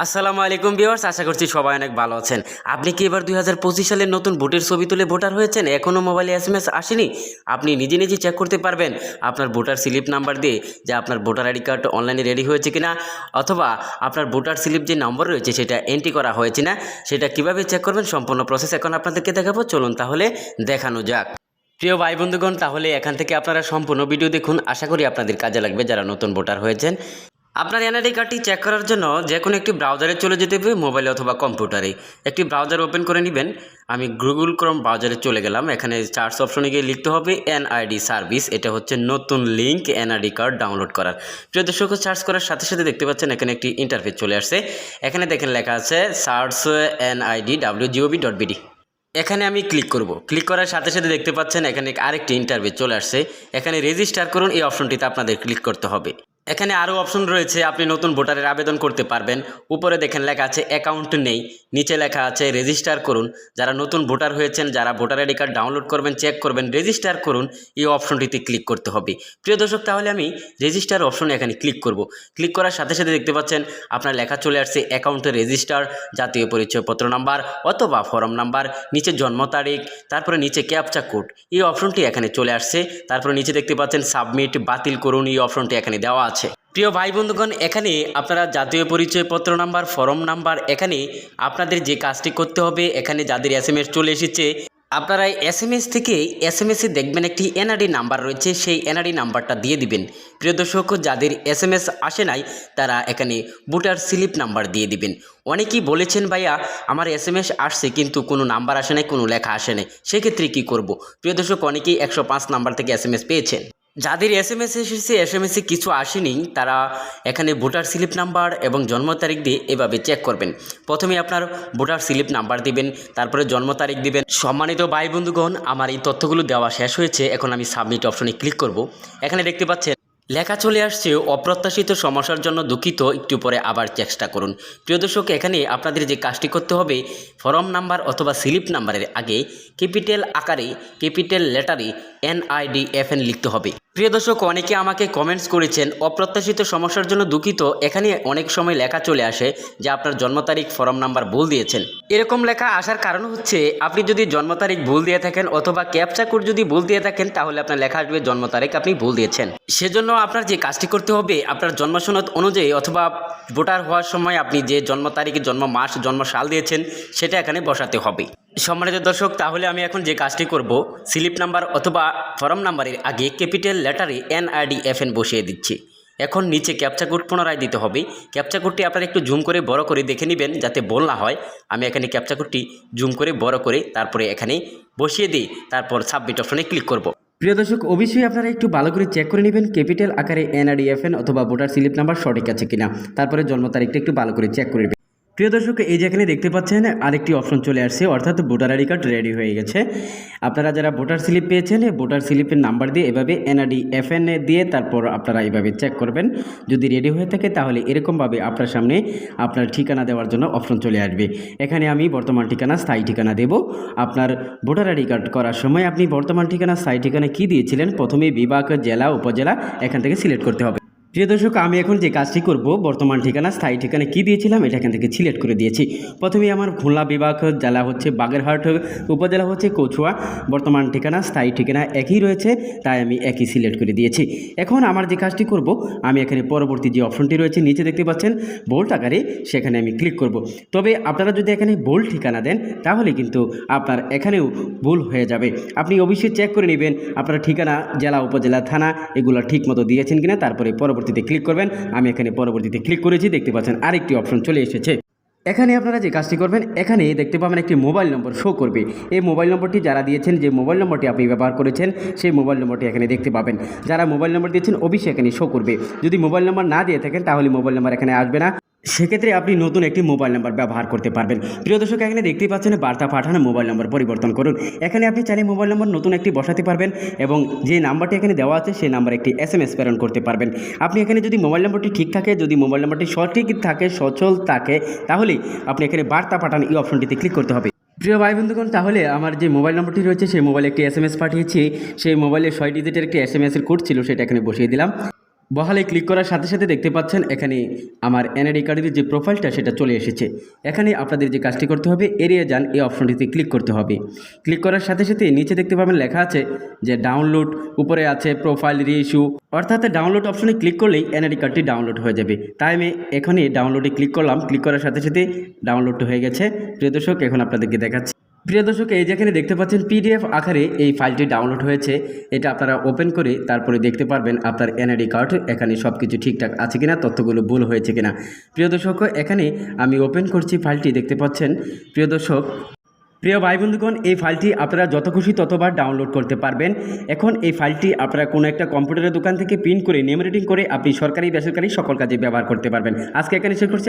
আসসালামু আলাইকুম ভিউয়ার্স, আশা করছি সবাই অনেক ভালো আছেন। আপনি কি এবার দুই হাজার পঁচিশ সালের নতুন ভোটের ছবি তুলে ভোটার হয়েছেন? এখনও মোবাইলে এস এম আসেনি? আপনি নিজে নিজে চেক করতে পারবেন আপনার ভোটার স্লিপ নাম্বার দিয়ে যে আপনার ভোটার আইডি কার্ড অনলাইনে রেডি হয়েছে কিনা, অথবা আপনার ভোটার স্লিপ যে নম্বর রয়েছে সেটা এন্ট্রি করা হয়েছে না, সেটা কীভাবে চেক করবেন সম্পূর্ণ প্রসেস এখন আপনাদেরকে দেখাবো। চলুন তাহলে দেখানো যাক। প্রিয় ভাই বন্ধুগণ, তাহলে এখান থেকে আপনারা সম্পূর্ণ ভিডিও দেখুন। আশা করি আপনাদের কাজে লাগবে যারা নতুন ভোটার হয়েছেন। আপনার এনআইডি কার্ডটি চেক করার জন্য যে কোনো একটি ব্রাউজারে চলে যেতে হবে মোবাইলে অথবা কম্পিউটারে একটি ব্রাউজার ওপেন করে নেবেন। আমি গুগল ক্রম ব্রাউজারে চলে গেলাম। এখানে সার্চ অপশনে গিয়ে লিখতে হবে এনআইডি সার্ভিস এটা হচ্ছে নতুন লিঙ্ক এনআইডি কার্ড ডাউনলোড করার। প্রিয় দর্শক সার্চ করার সাথে সাথে দেখতে পাচ্ছেন এখানে একটি ইন্টারফেস চলে আসছে। এখানে দেখেন লেখা আছে search NID W gov dot BD এখানে আমি ক্লিক করব। ক্লিক করার সাথে সাথে দেখতে পাচ্ছেন এখানে আরেকটি ইন্টারভিউ চলে আসছে। এখানে রেজিস্টার করুন, এই অপশনটিতে আপনাদের ক্লিক করতে হবে। এখানে আরও অপশন রয়েছে, আপনি নতুন ভোটারের আবেদন করতে পারবেন। উপরে দেখেন লেখা আছে অ্যাকাউন্ট নেই। নিচে লেখা আছে রেজিস্টার করুন। যারা নতুন ভোটার হয়েছেন, যারা ভোটার আইডি কার্ড ডাউনলোড করবেন চেক করবেন রেজিস্টার করুন, এই অপশনটিতে ক্লিক করতে হবে। প্রিয় দর্শক, তাহলে আমি রেজিস্টার অপশনে এখানে ক্লিক করব। ক্লিক করার সাথে সাথে দেখতে পাচ্ছেন, আপনার লেখা চলে আসছে অ্যাকাউন্টে রেজিস্টার জাতীয় পরিচয়পত্র নাম্বার অথবা ফর্ম নাম্বার নিচে জন্ম তারিখ, তারপরে নিচে ক্যাপচা কোড এই অপশনটি এখানে চলে আসছে। তারপরে নিচে দেখতে পাচ্ছেন সাবমিট বাতিল করুন, এই অপশনটি এখানে দেওয়া আছে। প্রিয় ভাই বন্ধুগণ, এখানে আপনারা জাতীয় পরিচয়পত্র নাম্বার, ফর্ম নাম্বার, এখানে আপনাদের যে কাজটি করতে হবে, এখানে যাদের এস চলে এসেছে, আপনারা এস এম এস থেকে এস এম এসে দেখবেন একটি এনআরডি নাম্বার রয়েছে, সেই এনআরডি নাম্বারটা দিয়ে দিবেন। প্রিয় দর্শক, যাদের এস এম এস আসে নাই, তারা এখানে ভোটার স্লিপ নাম্বার দিয়ে দিবেন। অনেকেই বলেছেন, ভাইয়া, আমার এস এম এস আসছে, কিন্তু কোনো নাম্বার আসে নাই, কোনো লেখা আসে নাই, সেক্ষেত্রে কী করব? প্রিয় দর্শক, অনেকেই একশো পাঁচ নাম্বার থেকে এস এম এস পেয়েছেন। যাদের এস এম এস এসেছে এস এম এসে কিছু আসেনি, তারা এখানে ভোটার স্লিপ নাম্বার এবং জন্ম তারিখ দিয়ে এভাবে চেক করবেন। প্রথমে আপনার ভোটার স্লিপ নাম্বার দিবেন, তারপরে জন্ম তারিখ দিবেন। সম্মানিত ভাই বন্ধুগণ, আমার এই তথ্যগুলো দেওয়া শেষ হয়েছে, এখন আমি সাবমিট অপশনে ক্লিক করব। এখানে দেখতে পাচ্ছেন, লেখা চলে আসছে, অপ্রত্যাশিত সমস্যার জন্য দুঃখিত, একটু পরে আবার চেষ্টা করুন। প্রিয় দর্শক, এখানে আপনাদের যে কাজটি করতে হবে, ফর্ম নাম্বার অথবা স্লিপ নাম্বারের আগে ক্যাপিটাল আকারে, ক্যাপিটাল লেটারে এনআইডি এফএন লিখতে হবে। প্রিয় দর্শক, অনেকে আমাকে কমেন্টস করেছেন, অপ্রত্যাশিত সমস্যার জন্য দুঃখিত। এখানে অনেক সময় লেখা চলে আসে যে আপনার জন্ম তারিখ ফর্ম নাম্বার ভুল দিয়েছেন। এরকম লেখা আসার কারণ হচ্ছে, আপনি যদি জন্ম তারিখ ভুল দিয়ে থাকেন অথবা ক্যাপচা কোড যদি ভুল দিয়ে থাকেন, তাহলে আপনার লেখা আসবে জন্ম তারিখ আপনি ভুল দিয়েছেন। সেজন্য আপনার যে কাজটি করতে হবে, আপনার জন্ম সনদ অনুযায়ী অথবা ভোটার হওয়ার সময় আপনি যে জন্ম তারিখে, জন্ম মাস, জন্ম সাল দিয়েছেন, সেটা এখানে বসাতে হবে। সম্মানিত দর্শক, তাহলে আমি এখন যে কাজটি করব, স্লিপ নাম্বার অথবা ফর্ম নাম্বারের আগে ক্যাপিটাল লেটারে এনআইডি এফএন বসিয়ে দিচ্ছি। এখন নিচে ক্যাপচা কোড পুনরায় দিতে হবে। ক্যাপচা কোডটি আপনারা একটু জুম করে বড় করে দেখে নেবেন যাতে বল না হয়। আমি এখানে ক্যাপচা কোডটি জুম করে বড় করে তারপরে এখানে বসিয়ে দিই। তারপর সাবমিট অপশনে ক্লিক করব। প্রিয় দর্শক, অবশ্যই আপনারা একটু ভালো করে চেক করে নেবেন ক্যাপিটাল আকারে এনআরডিএফএন অথবা ভোটার স্লিপ নাম্বার সঠিক আছে কিনা। তারপরে জন্ম তারিখটা একটু ভালো করে চেক করে নেবেন। প্রিয় দর্শক, এই যে এখানে দেখতে পাচ্ছেন, আরেকটি অপশন চলে আসছে, অর্থাৎ ভোটার আইডি কার্ড রেডি হয়ে গেছে। আপনারা যারা ভোটার স্লিপ পেয়েছেন ভোটার স্লিপের নাম্বার দিয়ে এভাবে এনআরডি এফএন দিয়ে তারপর আপনারা এভাবে চেক করবেন। যদি রেডি হয়ে থাকে, তাহলে এরকমভাবে আপনার সামনে আপনার ঠিকানা দেওয়ার জন্য অপশন চলে আসবে। এখানে আমি বর্তমান ঠিকানা, স্থায়ী ঠিকানা দেব। আপনার ভোটার আইডি কার্ড করার সময় আপনি বর্তমান ঠিকানা, স্থায়ী ঠিকানা কী দিয়েছিলেন? প্রথমে বিভাগ, জেলা, উপজেলা, এখান থেকে সিলেক্ট করতে হবে। প্রিয় দর্শক, আমি এখন যে কাজটি করব, বর্তমান ঠিকানা, স্থায়ী ঠিকানা কী দিয়েছিলাম, এটা এখান থেকে সিলেক্ট করে দিয়েছি। প্রথমে আমার খুলনা বিভাগ জেলা হচ্ছে বাগেরহাট, উপজেলা হচ্ছে কচুয়া। বর্তমান ঠিকানা, স্থায়ী ঠিকানা একই রয়েছে, তাই আমি একই সিলেক্ট করে দিয়েছি। এখন আমার যে কাজটি করব, আমি এখানে পরবর্তী যে অপশনটি রয়েছে, নিচে দেখতে পাচ্ছেন বোল্ট আকারে সেখানে আমি ক্লিক করব। তবে আপনারা যদি এখানে বোল্ড ঠিকানা দেন, তাহলে কিন্তু আপনার এখানেও ভুল হয়ে যাবে। আপনি অবশ্যই চেক করে নেবেন, আপনার ঠিকানা, জেলা, উপজেলা, থানা, এগুলো ঠিক মতো দিয়েছেন কিনা, তারপরে পরবর্তীতে ক্লিক করবেন। আমি এখানে পরবর্তীতে ক্লিক করেছি, দেখতে পাচ্ছেন আরেকটি অপশন চলে এসেছে। এখানে আপনারা যে কাজটি করবেন, এখানে দেখতে পাবেন একটি মোবাইল নম্বর শো করবে। এই মোবাইল নম্বরটি যারা দিয়েছেন, যে মোবাইল নম্বরটি আপনি ব্যবহার করেছেন, সেই মোবাইল নম্বরটি এখানে দেখতে পাবেন। যারা মোবাইল নম্বর দিয়েছেন, অবশ্যই এখানে শো করবে। যদি মোবাইল নম্বর না দিয়ে থাকেন, তাহলে মোবাইল নম্বর এখানে আসবে না। সেক্ষেত্রে আপনি নতুন একটি মোবাইল নাম্বার ব্যবহার করতে পারবেন। প্রিয় দর্শক, এখানে দেখতেই পাচ্ছেন বার্তা পাঠানো মোবাইল নম্বর পরিবর্তন করুন। এখানে আপনি চাইলে মোবাইল নম্বর নতুন একটি বসাতে পারবেন এবং যে নাম্বারটি এখানে দেওয়া আছে, সেই নাম্বার একটি এস এম এস প্রেরণ করতে পারবেন। আপনি এখানে যদি মোবাইল নম্বরটি ঠিক থাকে, যদি মোবাইল নম্বরটি সঠিক থাকে, সচল থাকে, তাহলে আপনি এখানে বার্তা পাঠান এই অপশনটিতে ক্লিক করতে হবে। প্রিয় ভাই বন্ধুগণ, তাহলে আমার যে মোবাইল নম্বরটি রয়েছে, সেই মোবাইলে একটি এস এম এস পাঠিয়েছি। সেই মোবাইলে ছয় ডিজিটের একটি এস এম এসের কোড ছিল, সেটা এখানে বসিয়ে দিলাম। বহালে ক্লিক করার সাথে সাথে দেখতে পাচ্ছেন এখানে আমার এনআইডি কার্ডের যে প্রোফাইলটা সেটা চলে এসেছে। এখানে আপনাদের যে কাজটি করতে হবে, এড়িয়ে যান, এই অপশনটিতে ক্লিক করতে হবে। ক্লিক করার সাথে সাথে নিচে দেখতে পাবেন লেখা আছে যে ডাউনলোড, উপরে আছে প্রোফাইল রিইস্যু অর্থাৎ ডাউনলোড অপশনে ক্লিক করলেই এনআইডি কার্ডটি ডাউনলোড হয়ে যাবে। তাই আমি এখনই ডাউনলোডে ক্লিক করলাম, ক্লিক করার সাথে সাথে ডাউনলোড হয়ে গেছে। প্রিয় দর্শক, এখন আপনাদেরকে দেখাচ্ছি। প্রিয় দর্শক, এই যেখানে দেখতে পাচ্ছেন পিডিএফ আকারে এই ফাইলটি ডাউনলোড হয়েছে। এটা আপনারা ওপেন করে তারপরে দেখতে পারবেন আপনার এনআইডি কার্ড এখানে সব কিছু ঠিকঠাক আছে কিনা, তথ্যগুলো ভুল হয়েছে কিনা। প্রিয় দর্শক, এখানে আমি ওপেন করছি ফাইলটি, দেখতে পাচ্ছেন। প্রিয় দর্শক, প্রিয় ভাই বন্ধুগণ, এই ফাইলটি আপনারা যত খুশি ততবার ডাউনলোড করতে পারবেন। এখন এই ফাইলটি আপনারা কোনো একটা কম্পিউটারের দোকান থেকে প্রিন্ট করে নেম রিডিং করে আপনি সরকারি, বেসরকারি সকল কাজে ব্যবহার করতে পারবেন। আজকে এখানে শেষ করছি।